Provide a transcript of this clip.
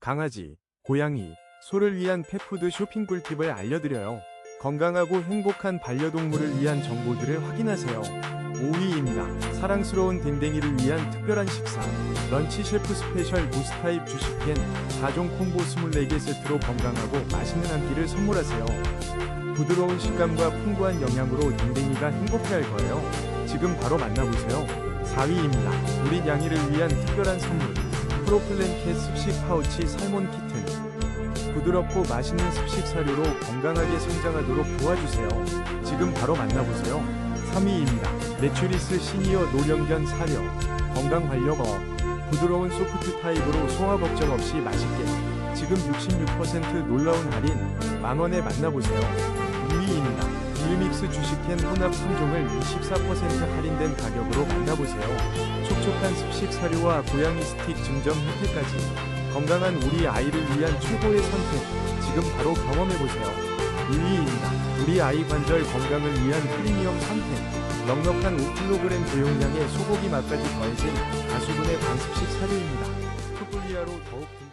강아지, 고양이, 소를 위한 펫푸드 쇼핑 꿀팁을 알려드려요. 건강하고 행복한 반려동물을 위한 정보들을 확인하세요. 5위입니다. 사랑스러운 댕댕이를 위한 특별한 식사. 런치 셰프 스페셜 무스타입 주식캔 4종 콤보 24개 세트로 건강하고 맛있는 한 끼를 선물하세요. 부드러운 식감과 풍부한 영양으로 댕댕이가 행복해할 거예요. 지금 바로 만나보세요. 4위입니다. 우리 양이를 위한 특별한 선물. 프로플랜캣 습식 파우치 살몬 키튼. 부드럽고 맛있는 습식 사료로 건강하게 성장하도록 도와주세요. 지금 바로 만나보세요. 3위입니다. 내추리스 시니어 노령견 사료. 건강 활력어. 부드러운 소프트 타입으로 소화 걱정 없이 맛있게. 지금 66% 놀라운 할인. 만원에 만나보세요. 2위입니다. 딜믹스 주식캔 혼합 3종을 24% 할인된 가격으로 만나보세요. 촉촉한 습식 사료와 고양이 스틱 증정 혜택까지 건강한 우리 아이를 위한 최고의 선택 지금 바로 경험해보세요. 1위입니다. 우리 아이 관절 건강을 위한 프리미엄 선택 넉넉한 5kg 대용량의 소고기 맛까지 더해진 다수분의 방습식 사료입니다. 초콜리아로 더욱